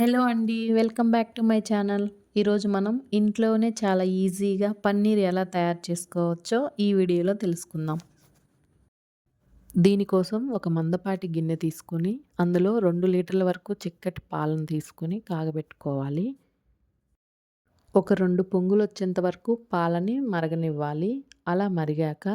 Hello అండి. Welcome back to my channel. ఈరోజు మనం ఇంట్లోనే చాలా ఈజీగా పన్నీర్ ఎలా తయారు చేసుకోవచ్చో ఈ వీడియోలో తెలుసుకుందాం. దీనికోసం ఒక మందపాటి గిన్నె తీసుకొని అందులో రెండు లీటర్ల వరకు చిక్కటి పాలను తీసుకొని కాగబెట్టుకోవాలి. ఒక రెండు పొంగులు వచ్చేంత వరకు పాలని మరగనివ్వాలి. అలా మరిగాక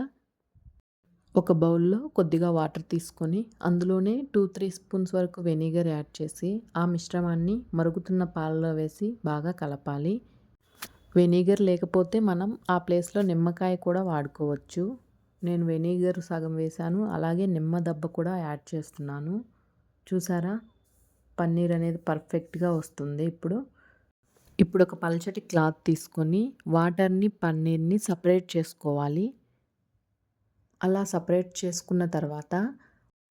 ఒక బౌల్‌లో కొద్దిగా వాటర్ తీసుకొని అందులోనే 2, 3 స్పూన్స్ వరకు వెనిగర్ యాడ్ చేసి ఆ మిశ్రమాన్ని మరుగుతున్న పాలలో వేసి బాగా కలపాలి. వెనిగర్ లేకపోతే మనం ఆ ప్లేస్‌లో నిమ్మకాయ కూడా వాడుకోవచ్చు. నేను వెనిగర్ సగం వేశాను. అలాగే నిమ్మ దెబ్బ కూడా యాడ్ చేస్తున్నాను. చూసారా? పన్నీర్ అనేది పర్ఫెక్ట్‌గా వస్తుంది ఇప్పుడు. ఇప్పుడు ఒక పల్చటి క్లాత్ తీసుకొని వాటర్‌ని, పన్నీర్‌ని సపరేట్ చేసుకోవాలి. అలా సపరేట్ చేసుకున్న తర్వాత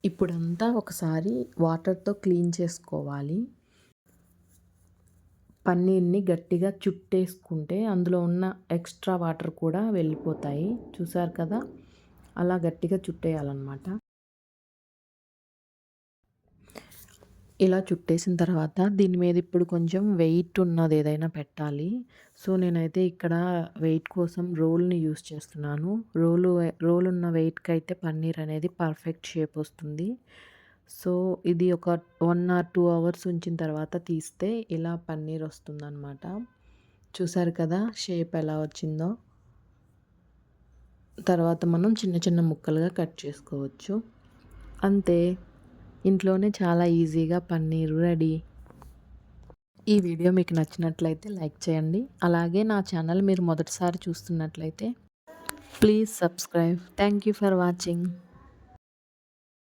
ఇప్పుడంతా ఒకసారి వాటర్‌తో క్లీన్ చేసుకోవాలి. పన్నీర్‌ని గట్టిగా చుట్టేసుకుంటే అందులో ఉన్న ఎక్స్‌ట్రా వాటర్ కూడా వెళ్ళిపోతాయి. చూసారు కదా! అలా గట్టిగా చుట్టేయాలన్నమాట. ఇలా చుట్టేసిన తర్వాత దీని మీద ఇప్పుడు కొంచెం వెయిట్ ఉన్నది ఏదైనా పెట్టాలి. సో, నేనైతే ఇక్కడ వెయిట్ కోసం రోల్‌ని యూజ్ చేస్తున్నాను. రోలు రోల్ ఉన్న వెయిట్కి అయితే పన్నీర్ అనేది పర్ఫెక్ట్ షేప్ వస్తుంది. సో, ఇది ఒక వన్ ఆర్ టూ అవర్స్ ఉంచిన తర్వాత తీస్తే ఇలా పన్నీర్ వస్తుందన్నమాట. చూసారు కదా! షేప్ ఎలా వచ్చిందో. తర్వాత మనం చిన్న చిన్న ముక్కలుగా కట్ చేసుకోవచ్చు. అంతే. ఇంట్లోనే చాలా ఈజీగా పన్నీరు రెడీ. ఈ వీడియో మీకు నచ్చినట్లయితే లైక్ చేయండి. అలాగే నా ఛానల్ మీరు మొదటిసారి చూస్తున్నట్లయితే please subscribe. Thank you for watching.